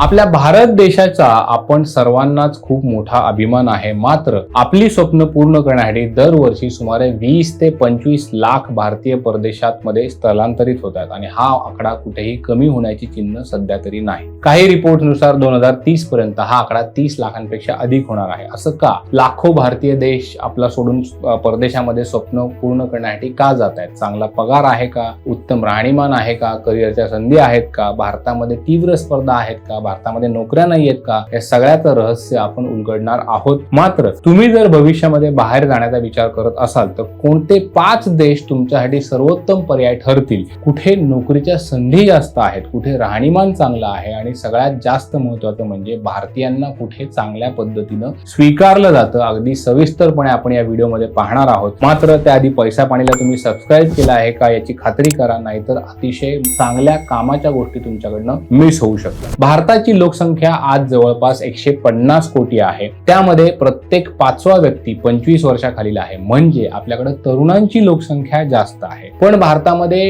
आपल्या भारत देशाचा आपण सर्वांनाच खूप मोठा अभिमान आहे. मात्र आपली स्वप्न पूर्ण करण्यासाठी दरवर्षी सुमारे वीस ते पंचवीस लाख भारतीय परदेशात मध्ये स्थलांतरित होतात आणि हा आकडा कुठेही कमी होण्याची चिन्ह सध्या तरी नाही. काही रिपोर्टनुसार दोन हजार तीस पर्यंत हा आकडा तीस लाखांपेक्षा अधिक होणार आहे. असं का? लाखो भारतीय देश आपला सोडून परदेशामध्ये स्वप्न पूर्ण करण्यासाठी का जात आहेत? चांगला पगार आहे का? उत्तम राहणीमान आहे का? करिअरच्या संधी आहेत का? भारतामध्ये तीव्र स्पर्धा आहेत का? भारतामध्ये नोकऱ्या नाही आहेत का? या सगळ्याचं रहस्य आपण उलगडणार आहोत. मात्र तुम्ही जर भविष्यामध्ये बाहेर जाण्याचा विचार करत असाल तर कोणते पाच देश तुमच्यासाठी सर्वोत्तम पर्याय ठरतील? कुठे नोकरीच्या संधी जास्त आहेत? कुठे राहणीमान चांगलं आहे? आणि सगळ्यात जास्त महत्वाचं म्हणजे भारतीयांना कुठे चांगल्या पद्धतीनं स्वीकारलं जातं? अगदी सविस्तरपणे आपण या व्हिडिओमध्ये पाहणार आहोत. मात्र त्याआधी पैसा पाणीला तुम्ही सबस्क्राईब केला आहे का याची खात्री करा नाहीतर अतिशय चांगल्या कामाच्या गोष्टी तुमच्याकडनं मिस होऊ शकतात. भारताची लोकसंख्या आज जवळपास एकशे पन्नास कोटी आहे. त्यामध्ये प्रत्येक पाचवा व्यक्ती पंचवीस वर्षाखालील आहे. म्हणजे आपल्याकडे तरुणांची लोकसंख्या जास्त आहे. पण भारतामध्ये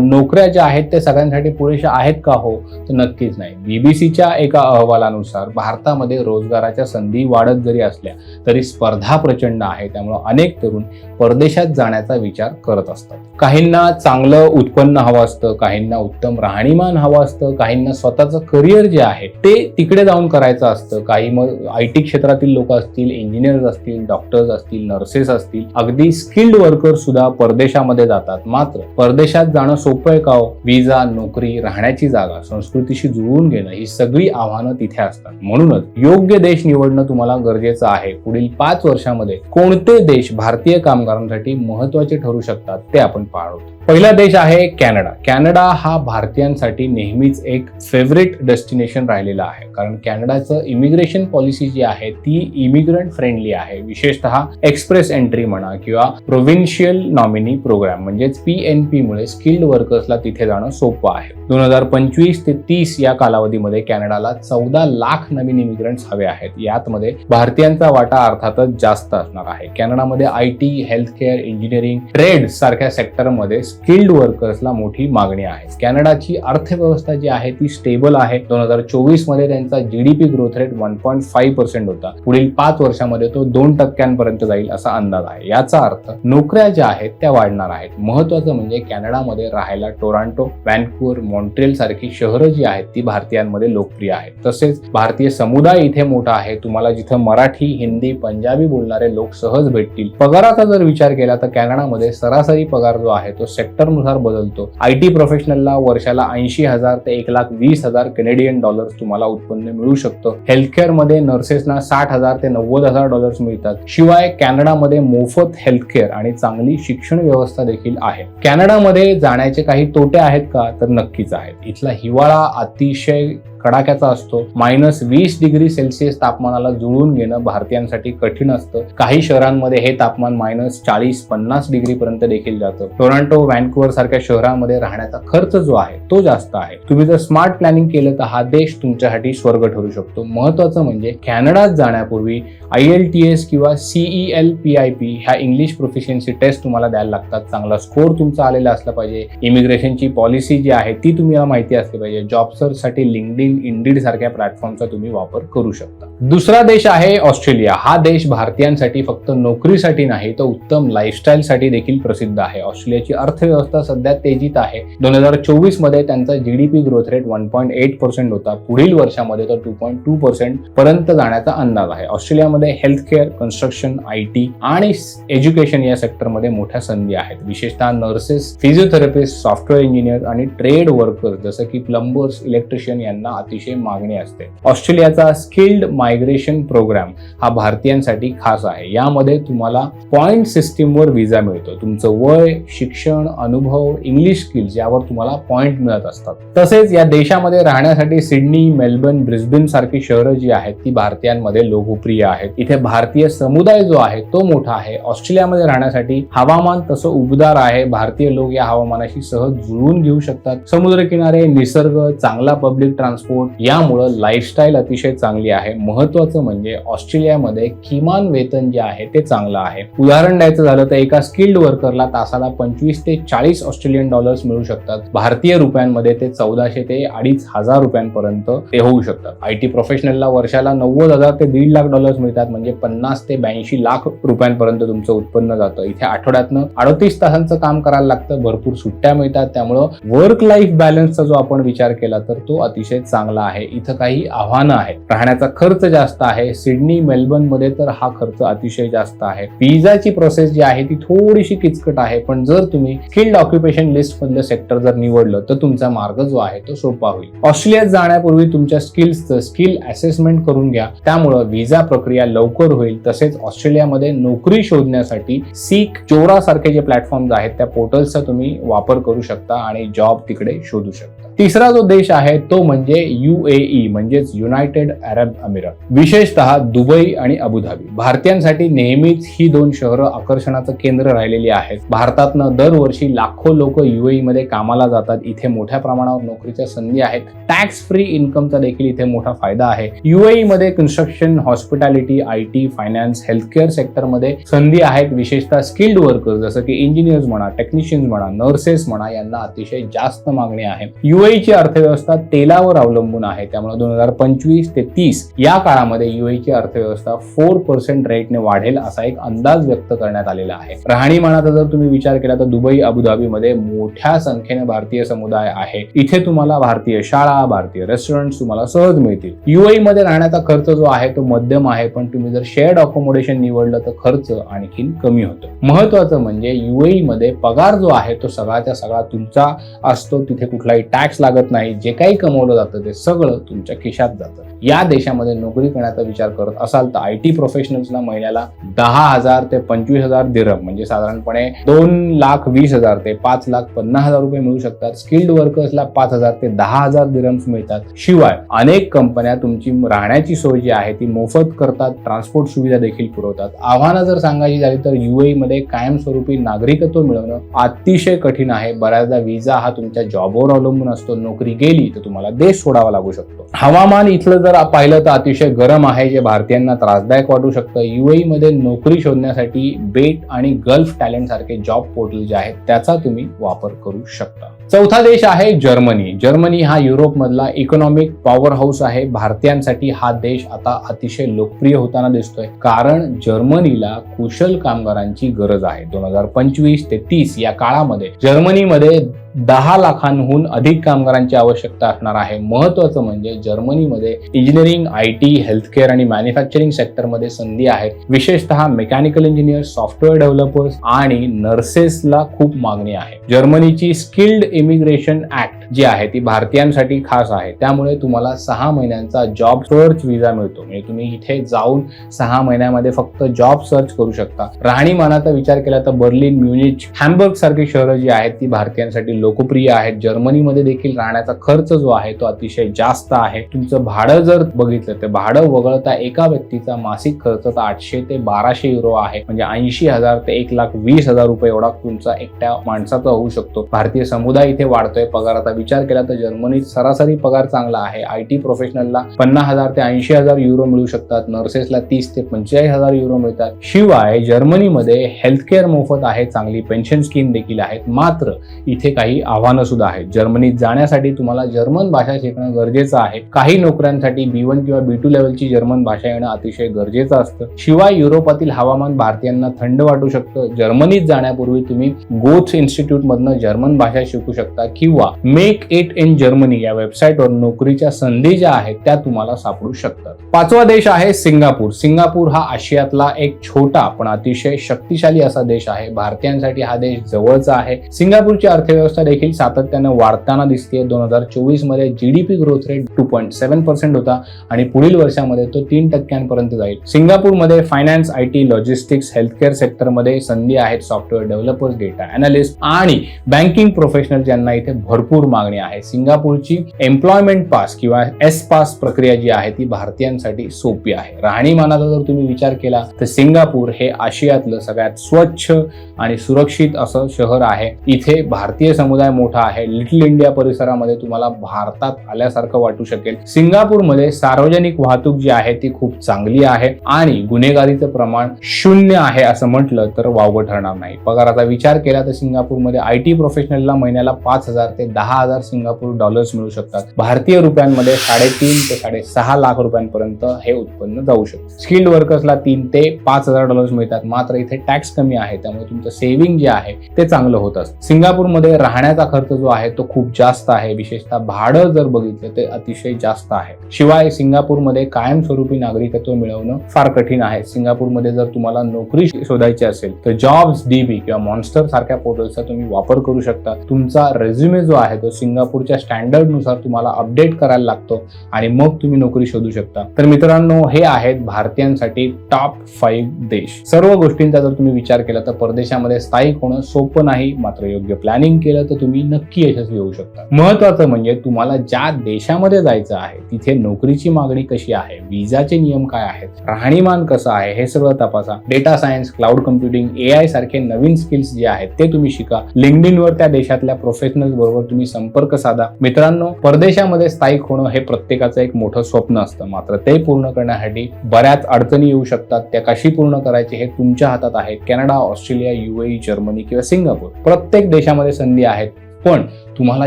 नोकऱ्या ज्या आहेत त्या सगळ्यांसाठी पुरेशा आहेत का हो? तर नक्कीच नाही. बीबीसीच्या एका अहवालानुसार भारतामध्ये रोजगाराच्या संधी वाढत जरी असल्या तरी स्पर्धा प्रचंड आहे. त्यामुळे अनेक तरुण परदेशात जाण्याचा विचार करत असतात. काहींना चांगलं उत्पन्न हवं असतं काहींना उत्तम राहणीमान हवं असतं काहींना स्वतःचं करिअर जे आहे. ते तिकडे जाऊन करायचं असतं. काही मग आय टी क्षेत्रातील लोक असतील इंजिनियर्स असतील डॉक्टर्स असतील नर्सेस असतील अगदी स्किल्ड वर्कर सुद्धा परदेशामध्ये जातात. मात्र परदेशात जाणं सोपं आहे का हो? विजा नोकरी राहण्याची जागा संस्कृतीशी जुळवून घेणं ही सगळी आव्हानं तिथे असतात. म्हणूनच योग्य देश निवडणं तुम्हाला गरजेचं आहे. पुढील पाच वर्षामध्ये कोणते देश भारतीय कामगारांसाठी महत्त्वाचे ठरू शकतात ते आपण पाहतो पहिला देश आहे कॅनडा. कॅनडा हा भारतीयांसाठी नेहमीच एक फेवरेट डेस्टिनेशन राहिलेला आहे. कारण कॅनडाचं इमिग्रेशन पॉलिसी जी आहे ती इमिग्रंट फ्रेंडली आहे. विशेषतः एक्सप्रेस एंट्री म्हणा किंवा प्रोव्हिन्शियल नॉमिनी प्रोग्राम म्हणजेच पी एन पी मुळे स्किल्ड वर्कर्सला तिथे जाणं सोपं आहे. दोन हजार पंचवीस ते तीस या कालावधीमध्ये कॅनडाला चौदा लाख नवीन इमिग्रंट्स हवे आहेत. यातमध्ये भारतीयांचा वाटा अर्थातच जास्त असणार आहे. कॅनडामध्ये I T health care engineering trade सारख्या सेक्टरमध्ये स्किल्ड वर्कर्सला मोठी मागणी आहे. कॅनडाची अर्थव्यवस्था जी आहे ती स्टेबल आहे. दोन हजार चोवीसमध्ये त्यांचा GDP growth rate one point five percent होता. पुढील पाच वर्षामध्ये तो दोन टक्क्यांपर्यंत जाईल असा अंदाज आहे. याचा अर्थ नोकऱ्या ज्या आहेत त्या वाढणार आहेत. महत्वाचं म्हणजे कॅनडामध्ये राहायला टोरांटो वॅन्कुवर मॉन्ट्रियल सारखी शहरं जी आहेत ती भारतीयांमध्ये लोकप्रिय आहेत. तसेच भारतीय समुदाय इथे मोठा आहे. तुम्हाला जिथं मराठी हिंदी पंजाबी बोलणारे लोक सहज भेटतील. पगाराचा जर विचार केला तर कॅनडामध्ये सरासरी पगार जो आहे तो सेक्टरनुसार बदलतो. आय टी प्रोफेशनलला वर्षाला ऐंशी हजार ते एक लाख वीस हजार कॅनेडियन डॉलर्स तुम्हाला उत्पन्न मिळू शकतं. हेल्थकेअरमध्ये नर्सेसना साठ हजार ते नव्वद हजार डॉलर्स मिळतात. शिवाय कॅनडामध्ये मोफत हेल्थकेअर आणि चांगली शिक्षण व्यवस्था देखील आहे. कॅनडामध्ये जाण्याचे काही तोटे आहेत का? तर नक्कीच आहेत. इथला हिवाळा अतिशय कडाक्याचा असतो. मायनस वीस डिग्री सेल्सिअस तापमानाला जुळवून घेणं भारतीयांसाठी कठीण असतं. काही शहरांमध्ये हे तापमान मायनस चाळीस पन्नास डिग्री पर्यंत देखील जातं. टोरंटो व्हॅन्कुवर सारख्या शहरांमध्ये राहण्याचा खर्च जो आहे तो जास्त आहे. तुम्ही जर स्मार्ट प्लॅनिंग केलं तर हा देश तुमच्यासाठी स्वर्ग ठरू शकतो. महत्वाचं म्हणजे कॅनडात जाण्यापूर्वी आय एल टी एस किंवा C E L P I P ह्या इंग्लिश प्रोफिशियन्सी टेस्ट तुम्हाला द्यायला लागतात. चांगला स्कोर तुमचा आलेला असला पाहिजे. इमिग्रेशनची पॉलिसी जी आहे ती तुम्हाला माहिती असली पाहिजे. जॉब सर्चसाठी लिंकडिन इंडिड सारख्या प्लॅटफॉर्मचा तुम्ही वापर करू शकता. दुसरा देश आहे ऑस्ट्रेलिया. हा देश भारतीयांसाठी फक्त नोकरीसाठी नाही तर उत्तम लाईफस्टाईलसाठी देखील प्रसिद्ध आहे. ऑस्ट्रेलियाची अर्थव्यवस्था सध्या तेजीत आहे. दोन हजार चोवीसमध्ये त्यांचा GDP growth rate one point eight percent होता. पुढील वर्षामध्ये तर टू पॉईंट टू पर्सेंट पर्यंत जाण्याचा अंदाज आहे. ऑस्ट्रेलियामध्ये health care construction I T आणि एज्युकेशन या सेक्टरमध्ये मोठ्या संधी आहेत. विशेषतः नर्सेस फिजिओथेरपिस्ट सॉफ्टवेअर इंजिनियर आणि ट्रेड वर्कर्स जसं की प्लंबर्स इलेक्ट्रिशियन यांना अतिशय मागणी असते. ऑस्ट्रेलियाचा स्किल्ड मायग्रेशन प्रोग्राम हा भारतीयांसाठी खास आहे. यामध्ये तुम्हाला पॉइंट सिस्टीमवर विजा मिळतो. तुमचं वय शिक्षण अनुभव इंग्लिश स्किल्स यावर तुम्हाला पॉइंट मिळत असतात. तसेच या देशामध्ये राहण्यासाठी सिडनी मेलबर्न ब्रिस्बेन सारखी शहरं जी आहेत ती भारतीयांमध्ये लोकप्रिय आहेत. इथे भारतीय समुदाय जो आहे तो मोठा आहे. ऑस्ट्रेलियामध्ये राहण्यासाठी हवामान तसं उबदार आहे. भारतीय लोक या हवामानाशी सहज जुळवून घेऊ शकतात. समुद्रकिनारे निसर्ग चांगला पब्लिक ट्रान्सपोर्ट यामुळं लाईफस्टाईल अतिशय चांगली आहे. महत्वाचं म्हणजे ऑस्ट्रेलियामध्ये किमान वेतन जे आहे ते चांगलं आहे. उदाहरण द्यायचं झालं तर एका स्किल्ड वर्करला तासाला पंचवीस ते चाळीस ऑस्ट्रेलियन डॉलर्स मिळू शकतात. भारतीय रुपयांमध्ये ते चौदाशे ते अडीच हजार रुपयांपर्यंत ते होऊ शकतात. आय टी प्रोफेशनलला वर्षाला नव्वद हजार ते दीड लाख डॉलर्स मिळतात म्हणजे पन्नास ते ब्याऐंशी लाख रुपयांपर्यंत तुमचं उत्पन्न जातं. इथे आठवड्यातनं अडतीस तासांचं काम करायला लागतं भरपूर सुट्ट्या मिळतात. त्यामुळं वर्क लाईफ बॅलन्सचा जो आपण विचार केला तर तो अतिशय चांगला चांगला आहे. इथं काही आव्हानं आहेत. राहण्याचा खर्च जास्त आहे. सिडनी मेलबर्नमध्ये तर हा खर्च अतिशय जास्त आहे. विजाची प्रोसेस जी आहे ती थोडीशी किचकट आहे. पण जर तुम्ही स्किल्ड ऑक्युपेशन लिस्ट मधलं सेक्टर जर निवडलं तर तुमचा मार्ग जो आहे तो सोपा होईल. ऑस्ट्रेलियात जाण्यापूर्वी तुमच्या स्किल्सचं स्किल असेसमेंट करून घ्या. त्यामुळं व्हिसा प्रक्रिया लवकर होईल. तसेच ऑस्ट्रेलियामध्ये नोकरी शोधण्यासाठी सीक चोरा सारखे जे प्लॅटफॉर्म्स आहेत त्या पोर्टल्सचा तुम्ही वापर करू शकता आणि जॉब तिकडे शोधू शकता. तिसरा जो देश आहे तो म्हणजे यू ए ई म्हणजेच युनायटेड अरब अमिरात. विशेषतः दुबई आणि अबुधाबी. भारतीयांसाठी नेहमीच ही दोन शहरं आकर्षणाचं केंद्र राहिलेली आहेत. भारतातनं दरवर्षी लाखो लोक युएई मध्ये कामाला जातात. इथे मोठ्या प्रमाणावर नोकरीच्या संधी आहेत. टॅक्स फ्री इन्कमचा देखील इथे मोठा फायदा आहे. युएई मध्ये construction hospitality I T finance healthcare सेक्टरमध्ये संधी आहेत. विशेषतः स्किल्ड वर्कर्स जसं की इंजिनियर्स म्हणा टेक्निशियन्स म्हणा नर्सेस म्हणा यांना अतिशय जास्त मागणी आहे. युएईची अर्थव्यवस्था तेलावर अवलंबून अवलंबून आहे. त्यामुळे दोन हजार पंचवीस ते तीस या काळामध्ये युएईची अर्थव्यवस्था फोर पर्सेंट रेटने वाढेल असा एक अंदाज व्यक्त करण्यात आलेला आहे. राहणीमानाचा जर तुम्ही विचार केला तर दुबई अबुधाबीमध्ये मोठ्या संख्येने भारतीय समुदाय आहे. इथे तुम्हाला भारतीय शाळा भारतीय रेस्टॉरंट तुम्हाला सहज मिळतील. युएई मध्ये राहण्याचा खर्च जो आहे तो मध्यम आहे पण तुम्ही जर शेअर्ड अकोमोडेशन निवडलं तर खर्च आणखीन कमी होतो. महत्वाचं म्हणजे युएई मध्ये पगार जो आहे तो सगळ्याच्या सगळा तुमचा असतो. तिथे कुठलाही टॅक्स लागत नाही. जे काही कमवलं जातं ते सगळं तुमच्या खिशात जातं. या देशामध्ये नोकरी करण्याचा विचार करत असाल तर आय टी प्रोफेशनल्सना महिन्याला दहा हजार ते पंचवीस हजार दिरम म्हणजे साधारणपणे दोन लाख वीस हजार ते पाच लाख पन्नास हजार रुपये मिळू शकतात. स्किल्ड वर्कर्सला पाच हजार ते दहा हजार दिरम्स मिळतात. शिवाय अनेक कंपन्या तुमची राहण्याची सोय जी आहे ती मोफत करतात ट्रान्सपोर्ट सुविधा देखील पुरवतात. आव्हानं जर सांगायची झाली तर युएई मध्ये कायमस्वरूपी नागरिकत्व मिळवणं अतिशय कठीण आहे. बऱ्याचदा विजा हा तुमच्या जॉबवर अवलंबून असतो. नोकरी गेली तर तुम्हाला देश सोडावा लागू शकतो. हवामान इथलं जर पाहिलं तर अतिशय गरम आहे जे भारतीयांना त्रासदायक वाटू शकतं. युएई मध्ये नोकरी शोधण्यासाठी बेट आणि गल्फ टॅलेंट सारखे जॉब पोर्टल जे आहेत त्याचा तुम्ही वापर करू शकता. चौथा देश आहे जर्मनी. जर्मनी हा युरोपमधला इकॉनॉमिक पॉवर हाऊस आहे. भारतीयांसाठी हा देश आता अतिशय लोकप्रिय होताना दिसतोय. कारण जर्मनीला कुशल कामगारांची गरज आहे. दोन हजार पंचवीस ते तीस या काळामध्ये जर्मनीमध्ये दहा लाखांहून अधिक कामगारांची आवश्यकता असणार आहे. महत्वाचं म्हणजे जर्मनीमध्ये इंजिनिअरिंग आय टी हेल्थकेअर आणि मॅन्युफॅक्चरिंग सेक्टरमध्ये संधी आहे विशेषतः मेकॅनिकल इंजिनियर सॉफ्टवेअर डेव्हलपर्स आणि नर्सेसला खूप मागणी आहे. जर्मनीची स्किल्ड इमिग्रेशन ऍक्ट जी आहे ती भारतीयांसाठी खास आहे. त्यामुळे तुम्हाला सहा महिन्यांचा जॉब सर्च विजा मिळतो. म्हणजे तुम्ही इथे जाऊन सहा महिन्यामध्ये फक्त जॉब सर्च करू शकता. राहणीमानाचा विचार केला तर बर्लिन म्युनिच हॅम्बर्ग सारखी शहरं जी आहेत ती भारतीयांसाठी लोकप्रिय आहेत. जर्मनीमध्ये देखील राहण्याचा खर्च जो आहे तो अतिशय जास्त आहे. तुमचं भाडं जर बघितलं तर भाडं वगळता एका व्यक्तीचा मासिक खर्च तर आठशे ते बाराशे युरो आहे. म्हणजे ऐंशी हजार ते एक लाख वीस हजार रुपये एवढा तुमचा एकट्या माणसाचा होऊ शकतो. भारतीय समुदाय इथे वाढतोय. पगाराचा विचार केला तर जर्मनीत सरासरी पगार चांगला आहे. आय टी प्रोफेशनलला पन्नास हजार ते ऐंशी हजार युरो मिळू शकतात. नर्सेसला तीस ते पंचेचाळीस हजार युरो मिळतात. शिवाय जर्मनीमध्ये हेल्थकेअर मोफत आहे. चांगली पेन्शन स्कीम देखील आहेत. मात्र इथे काही आव्हानं सुद्धा आहेत. जर्मनीत जाण्यासाठी तुम्हाला जर्मन भाषा शिकणं गरजेचं आहे. काही नोकऱ्यांसाठी बी वन किंवा बी टू लेवलची जर्मन भाषा येणं अतिशय गरजेचं असतं. शिवाय युरोपातील हवामान भारतीयांना थंड वाटू शकतं. जर्मनीत जाण्यापूर्वी तुम्ही गोथ्स इन्स्टिट्यूट मधनं जर्मन भाषा शिकू शकता किंवा मेक इट इन जर्मनी या वेबसाईटवर नोकरीच्या संधी ज्या आहेत त्या तुम्हाला सापडू शकतात. पाचवा देश आहे सिंगापूर. सिंगापूर हा आशियातला एक छोटा पण अतिशय शक्तिशाली असा देश आहे. भारतीयांसाठी हा देश जवळचा आहे. सिंगापूरची अर्थव्यवस्था देखील सातत्यानं वाढताना दिसते दोन हजार चोवीसमध्ये P growth rate two point seven percent होता आणि पुढील वर्षामध्ये तो तीन टक्क्यांपर्यंत जाईल. सिंगापूरमध्ये finance I T logistics healthcare सेक्टरमध्ये संधी आहेत सॉफ्टवेअर डेव्हलपर्स डेटा अनालिस्ट आणि बँकिंग प्रोफेशनल ज्यांना इथे भरपूर मागणी आहे. सिंगापूरची एम्प्लॉयमेंट पास किंवा एस पास प्रक्रिया जी आहे ती भारतीयांसाठी सोपी आहे. राहणीमानाचा जर तुम्ही विचार केला तर सिंगापूर हे आशियातलं सगळ्यात स्वच्छ आणि सुरक्षित असं शहर आहे. इथे भारतीय समुदाय मोठा आहे. लिटिल इंडिया परिसरामध्ये तुम्हाला भारतात आल्यासारखं वाटू शकेल. सिंगापूरमध्ये सार्वजनिक वाहतूक जी आहे ती खूप चांगली आहे आणि गुन्हेगारीचं प्रमाण शून्य आहे असं म्हटलं तर वावगं ठरणार नाही. पगाराचा विचार केला तर सिंगापूरमध्ये आय टी प्रोफेशनलला महिन्याला पाच हजार ते दहा हजार सिंगापूर डॉलर्स मिळू शकतात. भारतीय रुपयांमध्ये साडेतीन ते साडेसहा लाख रुपयांपर्यंत हे उत्पन्न जाऊ शकतं. स्किल्ड वर्कर्सला तीन ते पाच हजार डॉलर्स मिळतात. मात्र इथे टॅक्स कमी आहे त्यामुळे तुमचं सेव्हिंग जे आहे ते चांगलं होत असतं. सिंगापूरमध्ये राहण्याचा खर्च जो आहे तो खूप जास्त आहे. विशेषतः भाडं जर बघितलं ते अतिशय जास्त आहे. शिवाय सिंगापूरमध्ये कायमस्वरूपी नागरिकत्व मिळवणं फार कठीण आहे. सिंगापूरमध्ये जर तुम्हाला नोकरी शोधायची असेल तर जॉब्स डीबी किंवा मॉन्स्टर सारख्या पोर्टलचा तुम्ही वापर करू शकता. तुमचा रेझ्युमे जो आहे तो सिंगापूरच्या स्टँडर्डनुसार तुम्हाला अपडेट करायला लागतो आणि मग तुम्ही नोकरी शोधू शकता. तर मित्रांनो हे आहेत भारतीयांसाठी टॉप फाईव्ह देश. सर्व गोष्टींचा जर तुम्ही विचार केला तर परदेशामध्ये स्थायिक होणं सोपं नाही. मात्र योग्य प्लॅनिंग केलं तर तुम्ही नक्की यशस्वी होऊ शकता. महत्वाचं म्हणजे तुम्हाला ज्या देशामध्ये जायचं आहे तिथे नोकरीची मागणी कशी आहे विजाचे नियम काय आहेत राहणीमान कसं आहे हे सगळं तपासा. Data science cloud computing A I सारखे नवीन स्किल्स जे आहेत ते तुम्ही शिका. लिंकडिन वर त्या देशातल्या प्रोफेशनल बरोबर तुम्ही संपर्क साधा. मित्रांनो परदेशामध्ये स्थायिक होणं हे प्रत्येकाचं एक मोठं स्वप्न असतं. मात्र ते पूर्ण करण्यासाठी बऱ्याच अडचणी येऊ शकतात. त्या कशी पूर्ण करायची हे तुमच्या हातात आहे कॅनडा ऑस्ट्रेलिया युएई जर्मनी किंवा सिंगापूर. प्रत्येक देशामध्ये संधी आहे. आहेत. पण तुम्हाला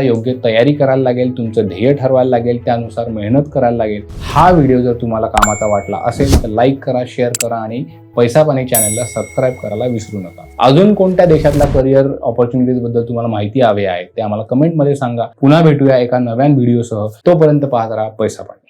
योग्य तयारी करायला लागेल तुमचं ध्येय ठरवायला लागेल त्यानुसार मेहनत करायला लागेल. हा व्हिडिओ जर तुम्हाला कामाचा वाटला असेल तर लाईक करा शेअर करा आणि पैसा पाणी चॅनलला सबस्क्राईब करायला विसरू नका. अजून कोणत्या देशातल्या करिअर ऑपॉर्च्युनिटीजबद्दल तुम्हाला माहिती हवी आहे ते आम्हाला कमेंटमध्ये सांगा. पुन्हा भेटूया एका नव्या व्हिडिओसह तोपर्यंत पाहत राहा पैसा पाणी.